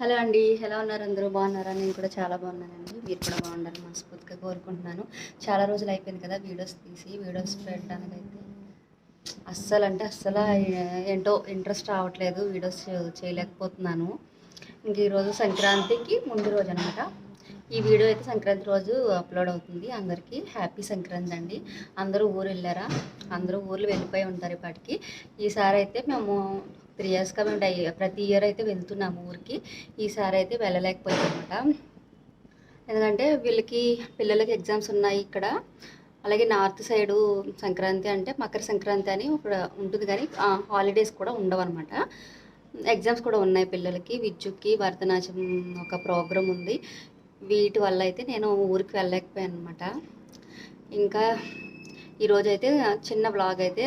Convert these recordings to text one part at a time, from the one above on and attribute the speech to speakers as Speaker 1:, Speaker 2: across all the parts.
Speaker 1: Hello అండి ఎలా ఉన్నారు? అందరూ బాగున్నారా? నేను కూడా చాలా బాగున్నానండి. మీరు కూడా బాగుండాలని మనస్ఫూర్తిగా కోరుకుంటున్నాను. చాలా రోజులు అయిపోయింది కదా వీడియోస్ తీసి వీడియోస్ పెట్టడానికి అయితే అస్సలు అంటే అస్సలు ఏంటో ఇంట్రెస్ట్ రావట్లేదు వీడియోస్ చేయలేకపోతున్నాను. ఇంక ఈరోజు సంక్రాంతికి ముందు రోజు అనమాట ఈ వీడియో అయితే సంక్రాంతి రోజు అప్లోడ్ అవుతుంది. అందరికీ హ్యాపీ సంక్రాంతి అండి. అందరూ ఊరు వెళ్ళారా? అందరూ ఊర్లు వెళ్ళిపోయి ఉంటారు ఇప్పటికి. ఈసారి అయితే మేము త్రీ ఇయర్స్గా మేము డై ప్రతి ఇయర్ అయితే వెళ్తున్నాము ఊరికి. ఈసారి అయితే వెళ్ళలేకపోయాం అనమాట ఎందుకంటే వీళ్ళకి పిల్లలకి ఎగ్జామ్స్ ఉన్నాయి ఇక్కడ. అలాగే నార్త్ సైడు సంక్రాంతి అంటే మకర సంక్రాంతి అని ఒక ఉంటుంది కానీ హాలిడేస్ కూడా ఉండవు అనమాట ఎగ్జామ్స్ కూడా ఉన్నాయి పిల్లలకి. విద్యుత్కి భరతనాట్యం ఒక ప్రోగ్రామ్ ఉంది. వీటి వల్ల అయితే నేను ఊరికి వెళ్ళలేకపోయాను అనమాట ఇంకా ఈరోజైతే చిన్న బ్లాగ్ అయితే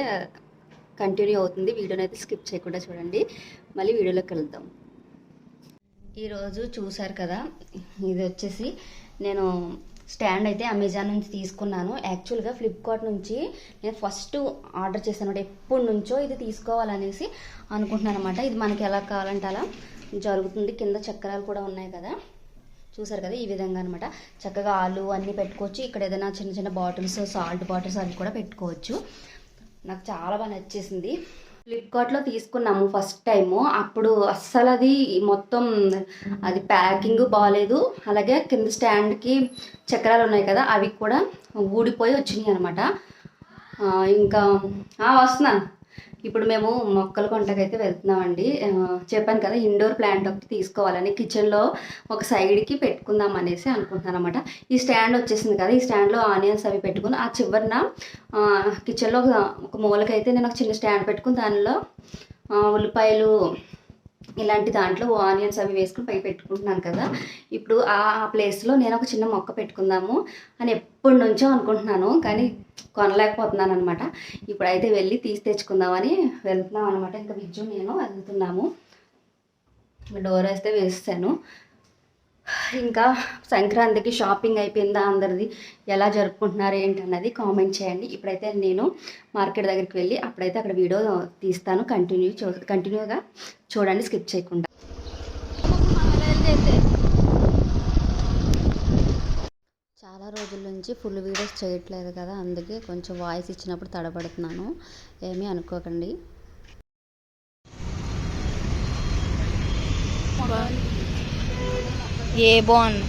Speaker 1: కంటిన్యూ అవుతుంది. వీడియోని అయితే స్కిప్ చేయకుండా చూడండి. మళ్ళీ వీడియోలోకి వెళ్దాం ఈరోజు చూసారు కదా ఇది వచ్చేసి నేను స్టాండ్ అయితే అమెజాన్ నుంచి తీసుకున్నాను. యాక్చువల్గా ఫ్లిప్కార్ట్ నుంచి నేను ఫస్ట్ ఆర్డర్ చేశాను ఎప్పటి నుంచో ఇది తీసుకోవాలనేసి అనుకుంటున్నాను అనమాట ఇది మనకి ఎలా కావాలంటే అలా జరుగుతుంది. కింద చక్రాలు కూడా ఉన్నాయి కదా. చూసారు కదా ఈ విధంగా అనమాట చక్కగా ఆలు అన్నీ పెట్టుకోవచ్చు. ఇక్కడ ఏదైనా చిన్న చిన్న బాటిల్స్ సాల్ట్ బాటిల్స్ అవి కూడా పెట్టుకోవచ్చు. నాకు చాలా బాగా నచ్చేసింది. ఫ్లిప్కార్ట్లో తీసుకున్నాము ఫస్ట్ టైము అప్పుడు అస్సలు అది మొత్తం అది ప్యాకింగ్ బాగాలేదు అలాగే కింద స్టాండ్కి చక్రాలు ఉన్నాయి కదా అవి కూడా ఊడిపోయి వచ్చినాయి అనమాట ఇంకా వస్తున్నాను ఇప్పుడు మేము మొక్కల కొంటకైతే వెళ్తున్నామండి. చెప్పాను కదా ఇండోర్ ప్లాంట్ ఒకటి తీసుకోవాలని. కిచెన్లో ఒక సైడ్కి పెట్టుకుందాం అనేసి అనుకుంటున్నాను అనమాట ఈ స్టాండ్ వచ్చేసింది కదా ఈ స్టాండ్లో ఆనియన్స్ అవి పెట్టుకుని ఆ చివరిన కిచెన్లో ఒక మూలకైతే నేను ఒక చిన్న స్టాండ్ పెట్టుకుని దానిలో ఉల్లిపాయలు ఇలాంటి దాంట్లో ఆనియన్స్ అవి వేసుకుని పై పెట్టుకుంటున్నాను కదా. ఇప్పుడు ఆ ప్లేస్లో నేను ఒక చిన్న మొక్క పెట్టుకుందాము అని ఎప్పటి నుంచో అనుకుంటున్నాను. కానీ కొనలేకపోతున్నాను అనమాట ఇప్పుడైతే వెళ్ళి తీసి తెచ్చుకుందామని వెళ్తున్నాం అనమాట ఇంకా విద్యు నేను వెళ్తున్నాము. డోర్ వేస్తే వేస్తాను. ఇంకా సంక్రాంతికి షాపింగ్ అయిపోయిందా అందరిది? ఎలా జరుపుకుంటున్నారు ఏంటన్నది కామెంట్ చేయండి. ఇప్పుడైతే నేను మార్కెట్ దగ్గరికి వెళ్ళి అప్పుడైతే అక్కడ వీడియో తీస్తాను. కంటిన్యూ చూ కంటిన్యూగా చూడండి స్కిప్ చేయకుండా. చాలా రోజుల నుంచి ఫుల్ వీడియోస్ చేయట్లేదు కదా అందుకే కొంచెం వాయిస్ ఇచ్చినప్పుడు తడబడుతున్నాను. ఏమీ అనుకోకండి.
Speaker 2: ये बॉन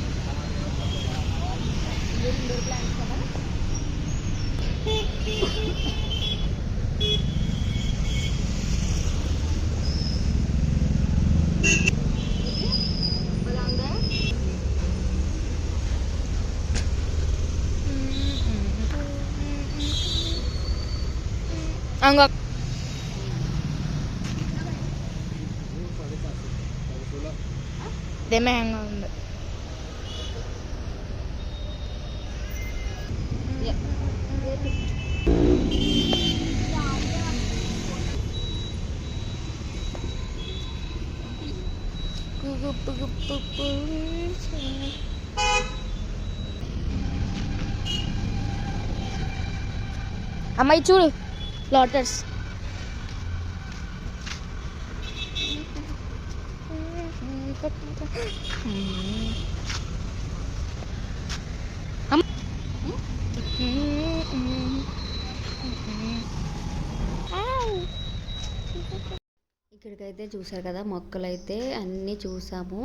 Speaker 2: Angkat. Để mang అమ్మాయి చూడు లాటర్స్
Speaker 1: ఇక్కడికైతే చూసారు కదా మొక్కలు అయితే అన్నీ చూసాము.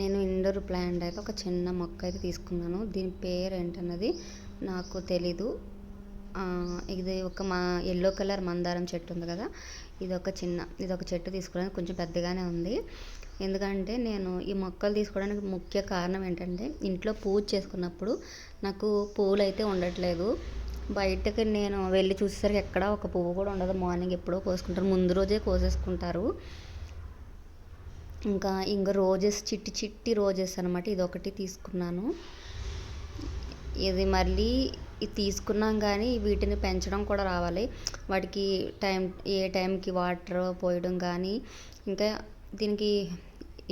Speaker 1: నేను ఇండోర్ ప్లాంట్ అయితే ఒక చిన్న మొక్క అయితే తీసుకున్నాను. దీని పేరు ఏంటన్నది నాకు తెలీదు. ఇది ఒక మా ఎల్లో కలర్ మందారం చెట్టు ఉంది కదా ఇది ఒక చిన్న ఇది ఒక చెట్టు తీసుకోవడానికి కొంచెం పెద్దగానే ఉంది. ఎందుకంటే నేను ఈ మొక్కలు తీసుకోవడానికి ముఖ్య కారణం ఏంటంటే ఇంట్లో పూజ చేసుకున్నప్పుడు నాకు పూలు అయితే ఉండట్లేదు. బయటకి నేను వెళ్ళి చూసేసరికి ఎక్కడ ఒక పువ్వు కూడా ఉండదు. మార్నింగ్ ఎప్పుడో కోసుకుంటారు. ముందు రోజే కోసేసుకుంటారు. ఇంకా ఇంకా రోజెస్ చిట్టి చిట్టి రోజెస్ అనమాట ఇది ఒకటి తీసుకున్నాను. ఇది మళ్ళీ ఇది తీసుకున్నాం కానీ వీటిని పెంచడం కూడా రావాలి. వాటికి టైం ఏ టైంకి వాటర్ పోయడం కానీ ఇంకా దీనికి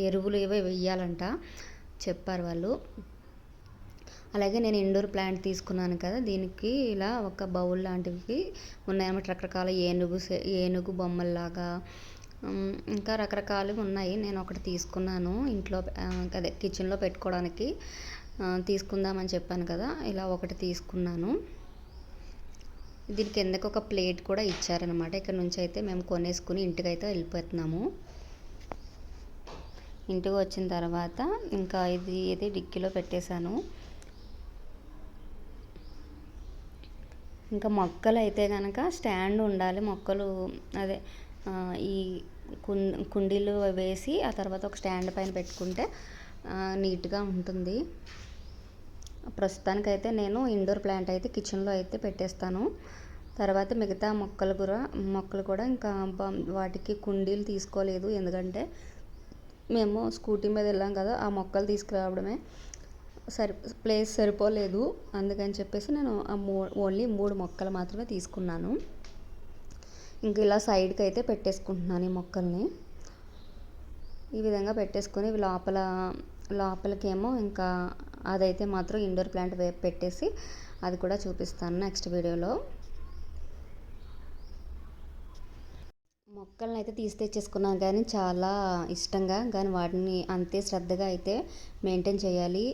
Speaker 1: ఎరువులు ఏవో వేయాలంట చెప్పారు వాళ్ళు. అలాగే నేను ఇండోర్ ప్లాంట్ తీసుకున్నాను కదా దీనికి ఇలా ఒక బౌల్ లాంటివి ఉన్నాయన్నమాట రకరకాల ఏనుగు ఏనుగు బొమ్మల్లాగా ఇంకా రకరకాలు ఉన్నాయి. నేను ఒకటి తీసుకున్నాను ఇంట్లో అదే కిచెన్లో పెట్టుకోవడానికి తీసుకుందామని చెప్పాను కదా ఇలా ఒకటి తీసుకున్నాను. దీని కిందకు ఒక ప్లేట్ కూడా ఇచ్చారనమాట ఇక్కడ నుంచి అయితే మేము కొనేసుకుని ఇంటికైతే వెళ్ళిపోతున్నాము. ఇంటికి వచ్చిన తర్వాత ఇంకా ఇది ఇది డిక్కీలో పెట్టేశాను. ఇంకా మొక్కలు అయితే కనుక స్టాండ్ ఉండాలి. మొక్కలు అదే ఈ కుం కుండీలు వేసి ఆ తర్వాత ఒక స్టాండ్ పైన పెట్టుకుంటే నీట్గా ఉంటుంది. ప్రస్తుతానికైతే నేను ఇండోర్ ప్లాంట్ అయితే కిచెన్లో అయితే పెట్టేస్తాను. తర్వాత మిగతా మొక్కలు కూడా మొక్కలు కూడా ఇంకా వాటికి కుండీలు తీసుకోలేదు. ఎందుకంటే మేము స్కూటీ మీద వెళ్ళాం కదా ఆ మొక్కలు తీసుకురావడమే. సరి ప్లేస్ సరిపోలేదు. అందుకని చెప్పేసి నేను ఆ మూ ఓన్లీ మూడు మొక్కలు మాత్రమే తీసుకున్నాను. ఇంక ఇలా సైడ్కి అయితే పెట్టేసుకుంటున్నాను ఈ మొక్కల్ని. ఈ విధంగా పెట్టేసుకొని ఇవి లోపల లోపలికేమో ఇంకా అదైతే మాత్రం ఇండోర్ ప్లాంట్ వే పెట్టేసి అది కూడా చూపిస్తాను నెక్స్ట్ వీడియోలో. మొక్కలను అయితే తీసి తెచ్చేసుకున్నాను కానీ చాలా ఇష్టంగా కానీ వాటిని అంతే శ్రద్ధగా అయితే మెయింటైన్ చేయాలి.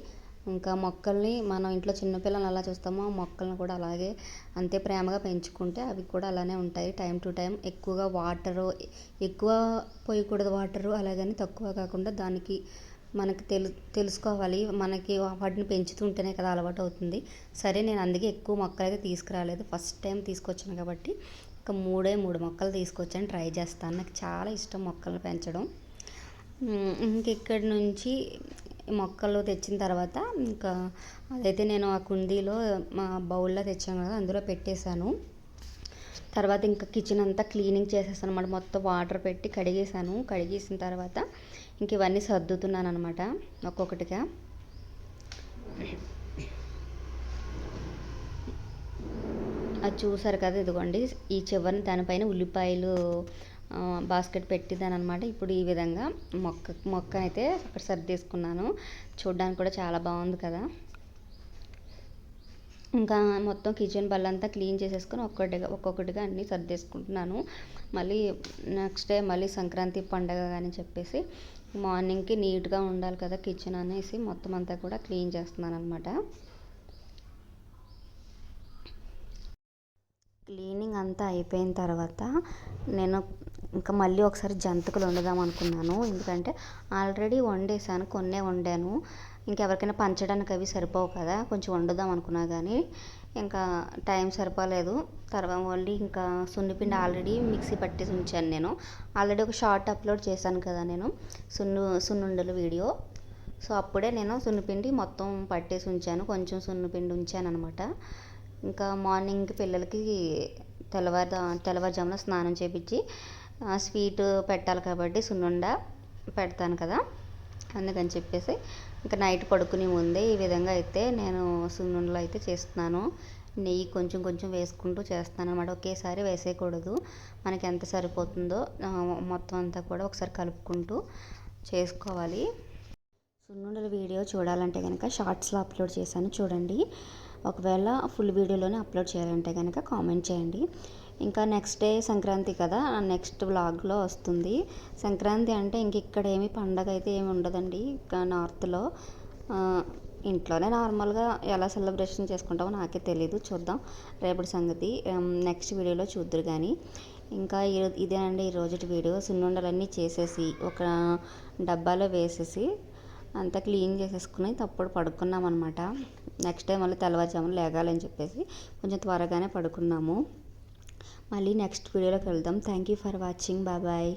Speaker 1: ఇంకా మొక్కల్ని మనం ఇంట్లో చిన్నపిల్లలు అలా చూస్తామో మొక్కలను కూడా అలాగే అంతే ప్రేమగా పెంచుకుంటే అవి కూడా అలానే ఉంటాయి. టైం టు టైం ఎక్కువగా వాటరు ఎక్కువ పోయకూడదు వాటరు అలాగని తక్కువ కాకుండా దానికి మనకి తెలు తెలుసుకోవాలి. మనకి వాటిని పెంచుతుంటేనే కదా అలవాటు అవుతుంది. సరే నేను అందుకే ఎక్కువ మొక్కలు అయితే తీసుకురాలేదు. ఫస్ట్ టైం తీసుకొచ్చాను కాబట్టి ఇంకా మూడే మూడు మొక్కలు తీసుకొచ్చాను. ట్రై చేస్తాను. నాకు చాలా ఇష్టం మొక్కలు పెంచడం. ఇంక ఇక్కడి నుంచి మొక్కలు తెచ్చిన తర్వాత ఇంకా అదైతే నేను ఆ కుండీలో మా బౌల్లో తెచ్చాను కదా అందులో పెట్టేశాను. తర్వాత ఇంకా కిచెన్ అంతా క్లీనింగ్ చేసేసాను అనమాట మొత్తం వాటర్ పెట్టి కడిగేసాను కడిగేసిన తర్వాత ఇంక ఇవన్నీ సర్దుతున్నాను అనమాట ఒక్కొక్కటిగా. అది చూసారు కదా ఇదిగోండి. ఈ చివరిని దానిపైన ఉల్లిపాయలు బాస్కెట్ పెట్టిదాను అనమాట ఇప్పుడు ఈ విధంగా మొక్క మొక్క అయితే అక్కడ సర్దేసుకున్నాను. చూడ్డానికి కూడా చాలా బాగుంది కదా. ఇంకా మొత్తం కిచెన్ బల్లంతా క్లీన్ చేసేసుకొని ఒక్కొక్కటిగా ఒక్కొక్కటిగా అన్నీ సర్దేసుకుంటున్నాను. మళ్ళీ నెక్స్ట్ డే మళ్ళీ సంక్రాంతి పండగ అని చెప్పేసి మార్నింగ్కి నీట్గా ఉండాలి కదా కిచెన్ అనేసి మొత్తం అంతా కూడా క్లీన్ చేస్తున్నాను అనమాట క్లీనింగ్ అంతా అయిపోయిన తర్వాత నేను ఇంకా మళ్ళీ ఒకసారి జంతికలు వండుదాం అనుకున్నాను. ఎందుకంటే ఆల్రెడీ వండేసాను కొన్నే వండాను. ఇంకెవరికైనా పంచడానికి అవి సరిపోవు కదా కొంచెం వండుదాం అనుకున్నా కానీ ఇంకా టైం సరిపోలేదు. తర్వాత ఓన్లీ ఇంకా సున్నిపిండి ఆల్రెడీ మిక్సీ పట్టేసి ఉంచాను నేను. ఆల్రెడీ ఒక షార్ట్ అప్లోడ్ చేశాను కదా నేను సున్ను సున్నుండలు వీడియో. సో అప్పుడే నేను సున్నిపిండి మొత్తం పట్టేసి ఉంచాను. కొంచెం సున్నిపిండి ఉంచాను అనమాట. ఇంకా మార్నింగ్ పిల్లలకి తెల్లవారు తెల్లవారుజామున స్నానం చేపించి స్వీట్ పెట్టాలి కాబట్టి సున్నుండ పెడతాను కదా. అందుకని చెప్పేసి ఇంకా నైట్ పడుకునే ముందే ఈ విధంగా అయితే నేను సున్నుండలు అయితే చేస్తున్నాను. నెయ్యి కొంచెం కొంచెం వేసుకుంటూ చేస్తాను అనమాట ఒకేసారి వేసేయకూడదు. మనకి ఎంత సరిపోతుందో మొత్తం అంతా కూడా ఒకసారి కలుపుకుంటూ చేసుకోవాలి. సున్నుండల వీడియో చూడాలంటే కనుక షార్ట్స్లో అప్లోడ్ చేశాను చూడండి. ఒకవేళ ఫుల్ వీడియోలోనే అప్లోడ్ చేయాలంటే కనుక కామెంట్ చేయండి. ఇంకా నెక్స్ట్ డే సంక్రాంతి కదా నెక్స్ట్ వ్లాగ్లో వస్తుంది. సంక్రాంతి అంటే ఇంక ఇక్కడ ఏమి పండగ అయితే ఏమి ఉండదండి ఇంకా నార్త్లో ఇంట్లోనే నార్మల్గా ఎలా సెలబ్రేషన్ చేసుకుంటామో నాకే తెలియదు చూద్దాం. రేపటి సంగతి నెక్స్ట్ వీడియోలో చూద్దరు కానీ ఇంకా ఈ- ఇదేనండి ఈ రోజుటి వీడియో సున్నుండలన్నీ చేసేసి ఒక డబ్బాలో వేసేసి అంతా క్లీన్ చేసేసుకుని తప్పుడు పడుకున్నాం అనమాట నెక్స్ట్ టైం మళ్ళీ తెల్లవారుజామున లేగాలని చెప్పేసి కొంచెం త్వరగానే పడుకున్నాము. మళ్ళీ నెక్స్ట్ వీడియోలోకి వెళ్దాం. Thank you for watching bye